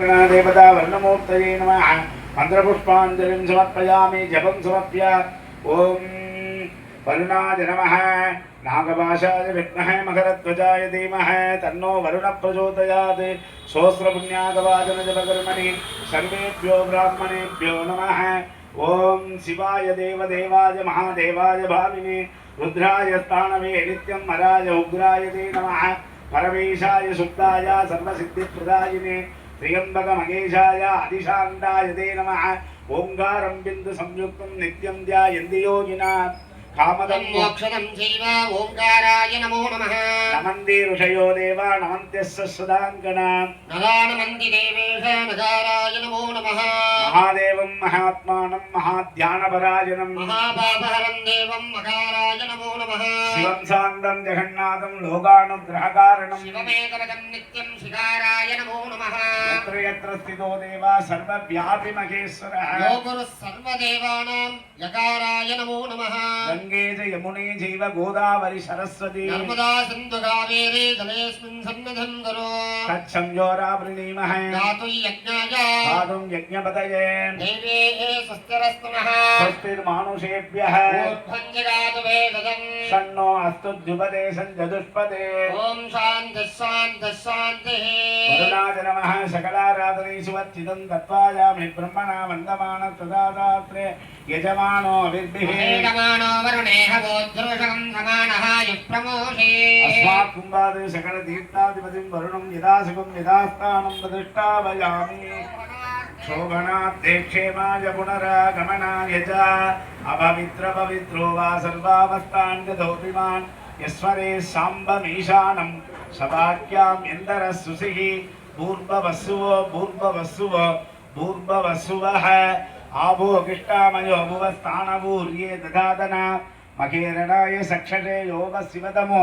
देवता वर्णमूर्तये नमः मन्त्रपुष्पाञ्जलिं समर्पयामि जपं समर्प्य ॐ वरुणाय नमः नागभाषाय विद्महे मकरध्वजाय धीमहे तन्नो वरुणप्रचोदयात् सर्वेभ्यो ब्राह्मणेभ्यो नमः ॐ शिवाय देवदेवाय महादेवाय भाविने रुद्राय स्थानवे नित्यं मराय उग्राय ते नमः परमेशाय सर्वसिद्धिप्रदायिने శుద్ధాయ సర్వసిద్ధిప్రదాయినే త్రియంబకమగేశాయ అధిశాంతాయ తే నమ. ఓంకారం బిందు సంయుక్తం నిత్యం ధ్యాయంతి యోగినా. కామదం మోక్షదం చైవ ఓంకారాయ నమో నమః. నమంది ఋషయో దేవా నమంత్యస్య సదాంకన నగానమంది దేవేశ నగారాయ నమో నమః మహాదేవం మహాత్మానం మహాధ్యానపరాయణం మహాపాపహరం దేవం మకారాయ నమో నమః శివం సాంగం జగన్నాథం లోకానుగ్రహకారణం శివమేకవదం నిత్యం శిఖారాయ నమో నమః యత్ర యత్ర స్థితో దేవా సర్వవ్యాపి మహేశ్వరः యోగురు సర్వదేవానాం యకారాయ నమో నమః గంగే చ యమునే చైవ గోదావరి సరస్వతి నర్మదా रावेरे धनेऽस्मिन् सन्निधं करो। तच्छं जोरावृणीमः दातु यज्ञाय। दातुं यज्ञपतये। देवे स्वस्तिरस्तमः स्वस्तिर्मानुषेभ्यः ऊर्ध्वञ्जगातु वेददम् षण्णो अस्तु द्युपदेशं चतुष्पदे ॐ शान्तिः शान्तिः शान्तिः। वरुणाय नमः। सकलाराधनेषु वर्चितं तत्त्वायामि ब्रह्मणा वन्दमान तदा रात्रे यजमानो वरुणेह गोध्रुषकं समानः युप्रमोषे కుంభాది సకల తీర్థాధిపతిం వరుణం యదా సుఖం యదాస్థానం ప్రతిష్టాపయామి శోభనాధ్యేక్షేమాయ పునరాగమనాయ చ. అపవిత్ర పవిత్రో వా సర్వావస్థాన్ గౌతిమాన్ యస్వరే సాంబమీశానం సభాఖ్యాం ఇందర సుసిః పూర్వవస్సువో పూర్వవస్సువో పూర్వవస్సువః ఆభో కిష్టామయో భువస్థానభూర్యే దదాదన మహేరణాయ సక్షరే యోగ శివతమో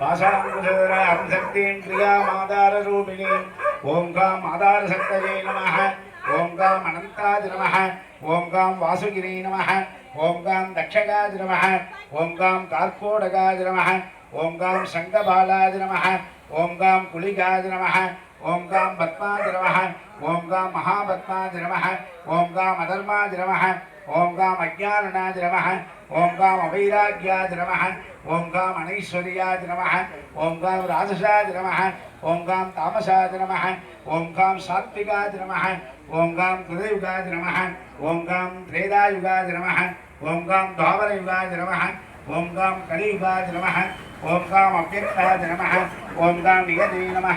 पाषाणशक्तिं क्रियामादाररूपिणी ॐ काम् आधारशक्तये नमः ॐ काम् अनन्ताज नमः ॐ कां वासुगिरी नमः ॐ कां दक्षगाज नमः ॐ कां कार्कोडगाज नमः ॐ कां शङ्खबालाज नमः ॐ कां कुलिगाज नम ओं कां पद्माज नमः ॐ महापद्माज नमः ॐ अधर्माज नमः ఓం గాం అజ్ఞాననాథ నమ ఓం గాం అభైరాగ్యాద నమ ఓం గాం అనైశ్వర్యాద నమ ఓం గాం రాజసాద నమ ఓం గాం తామసాద నమ ఓం గాం సాత్వికాద నమ ఓం గాం నమ ఓం గాం నమ ఓం గాం నమ ఓం గాం నమ ఓం నమ ఓం గాం నమ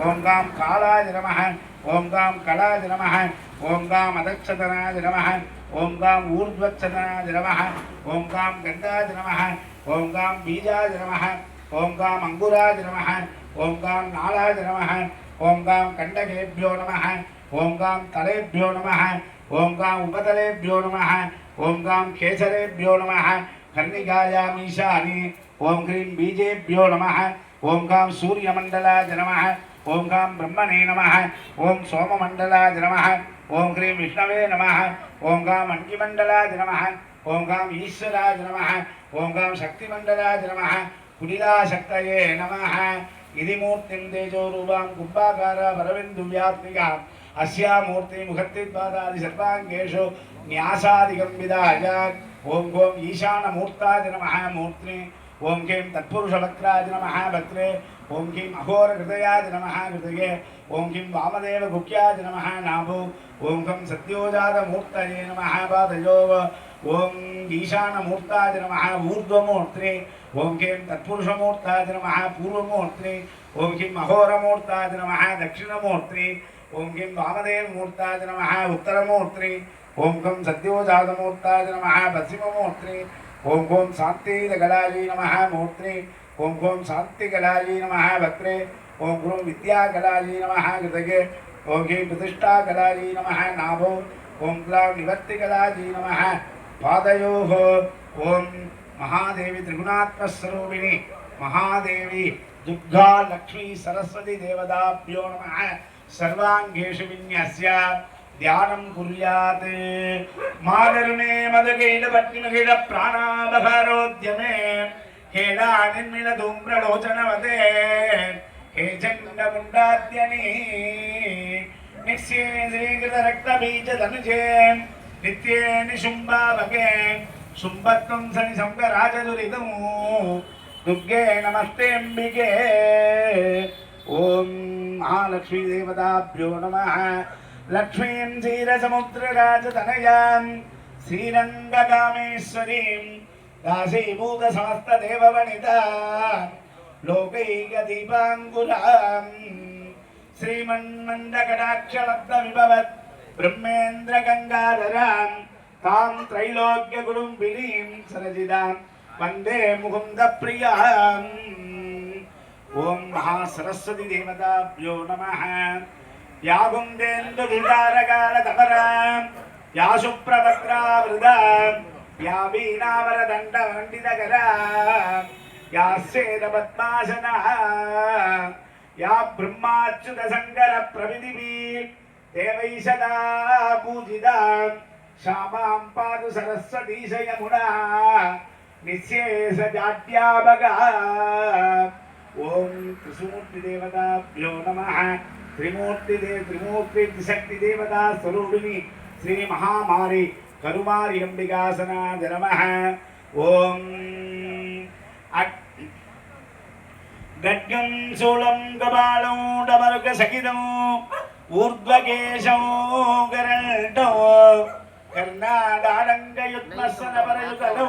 ఓం గాం నమ ॐ गाम् कलाय नमः ॐ गाम् अदक्षतनाय नमः ॐ गाम् ऊर्ध्वक्षतनाय नमः ॐ गाम् गन्धाय नमः ॐ गाम् बीजाय नमः ॐ गाम् अङ्कुराय नमः ॐ गाम् नालाय नमः ॐ गाम् कण्डकेभ्यो नमः ॐ गाम् तलेभ्यो नमः ॐ गाम् उपतलेभ्यो नमः ॐ गाम् केसरेभ्यो नमः कर्णिकायामीशानि ॐ ह्रीं बीजेभ्यो नमः ॐ गां सूर्यमण्डलाय नमः ॐ गां ब्रह्मणे नमः। ॐ सोममण्डलाय नमः। ॐ ह्रीं विष्णवे नमः। ॐ गां अङ्गिमण्डलाय नमः। ॐ गां ईश्वराय नमः। ॐ गां नमः। कुटिलाशक्तये नमः। इति मूर्तिं तेजोरूपां कुम्भाकार वरविन्दुव्यात्मिकाम् अस्या मूर्ति मुखत्तिद्वादादि सर्वाङ्गेषु न्यासादिकं विदाय ॐ गों ईशानमूर्ताय नमः। ఓం క్లీం తత్పురుషవక్రాది నమ భక్త్రే ఓం క్లీం అఘోరహృదయాది నమ హృదయే. ఓం క్లీం వామదేవ గుఖ్యాది నమ నాభో. ఓం కం సత్యోజాతమూర్తయే నమ బాధయో ఓం ఈశానమూర్తాది నమ ఊర్ధ్వమూర్త్రే. ఓం క్లీం తత్పురుషమూర్తాది నమ పూర్వమూర్త్రే. ఓం క్లీం అఘోరమూర్తాది నమ దక్షిణమూర్త్రే. ఓం క్లీం వామదేవమూర్తాది నమ ఉత్తరమూర్త్రే. ఓం కం సత్యోజాతమూర్తాది నమ పశ్చిమమూర్త్రే. ఓం ఓం శాంతి గలాజీ నమ మూర్తి ఓం ఓం శాంతి గలాజీ నమ భక్త్రే ఓం హ్రూం విద్యా గలాజీ నమ కృతగే ఓం హ్రీం ప్రతిష్టా గలాజీ నమ నాభో. ఓం క్లాం నివర్తి గలాజీ నమ పాదయో. ఓం మహాదేవి త్రిగుణాత్మస్వరూపిణి. మహాదేవి దుర్గా లక్ష్మీ సరస్వతి దేవదాభ్యో నమ. సర్వాంగేషు విన్యస్య. ధ్యానం కుర్యాత్ మానరునే మదగైడ పట్టిమగిడ ప్రాణాభారోద్యమే హేళా నిర్మిల ధూమ్రలోచనవతే హే చండముండాద్యని నిశ్చే శ్రీకృత రక్త బీజ ధనుజే నిత్యే నిశుంభావకే శుంభత్వం సని శంకరాజదురితము దుర్గే నమస్తే అంబికే ఓం మహాలక్ష్మీ దేవతాభ్యో నమ లక్ష్మీం క్షీరసముద్రరాజతనయాం శ్రీరంగకామేశ్వరీం దాసీభూత సమస్త దేవవనిత లోకైకదీపాంగురాం శ్రీమన్మండకటాక్షలబ్ద విభవత్ బ్రహ్మేంద్ర గంగాధరాం తాం త్రైలోక్య గురుం విలీం సరజిదాం వందే ముకుంద ప్రియాం ఓం మహాసరస్వతి దేవతాభ్యో నమః. యా గుందేందు విదారకాల తమరాం యా శుప్రభద్రావృదా యా వీణావరదండ యా శేద పద్మాసన. యా బ్రహ్మాచ్యుత శంకర ప్రవిధివి. దేవైషదా శ్యామాం పాదు సరస్వతీశయమునా నిశేష జాడ్యాభగా. ఓం త్రిశూర్తి దేవతాభ్యో నమ. త్రిమూర్తి దే త్రిమూర్తి త్రిశక్తి దేవతా స్వరూపిణి శ్రీ మహామారి కరుమారి అంబికాసనాద నమ ఓం అట్ గడ్గం శూలం కపాలం డమరుక సహితం ఊర్ధ్వకేశం గరంటో కర్ణాడాడంగయుత్మస్సన పరయుతలో